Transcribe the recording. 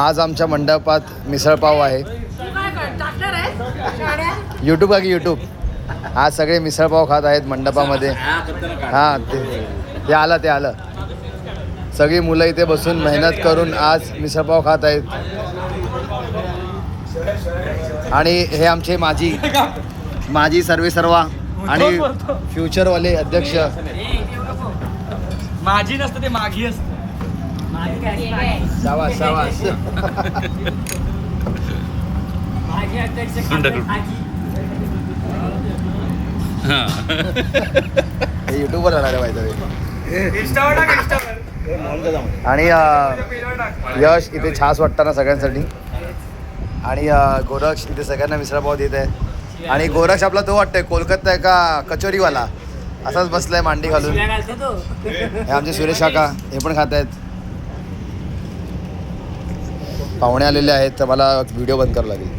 आज आमच्या मंडपात मिसळपाव आहे. यूट्यूब का की यूट्यूब आज सगळे मिसळपाव खात आहेत मंडपामध्ये. हां ते ते आलं ते आलं. सगळी मुलं इथे बसून मेहनत करून आज मिसळपाव खात आहेत. आणि हे आमचे माजी माजी सर्वे सर्वा आणि फ्युचरवाले अध्यक्ष. माझी नसतं ते मागी असतं. शाबास शाबास हे. युट्यूबवर जाणार आहे माहिती आणि यश इथे छास वाटतं सगळ्यांसाठी. आणि गोरक्ष इथे सगळ्यांना मिसळपाव देत आहे. आणि गोरक्ष आपला तो वाटतंय कोलकाता आहे का कचोरीवाला. असाच बसलाय मांडी घालून. हे आमचे सुरेश काका हे पण खात आहेत पाहुणे आलेले आहेत तर मला व्हिडिओ बंद करावं लागेल.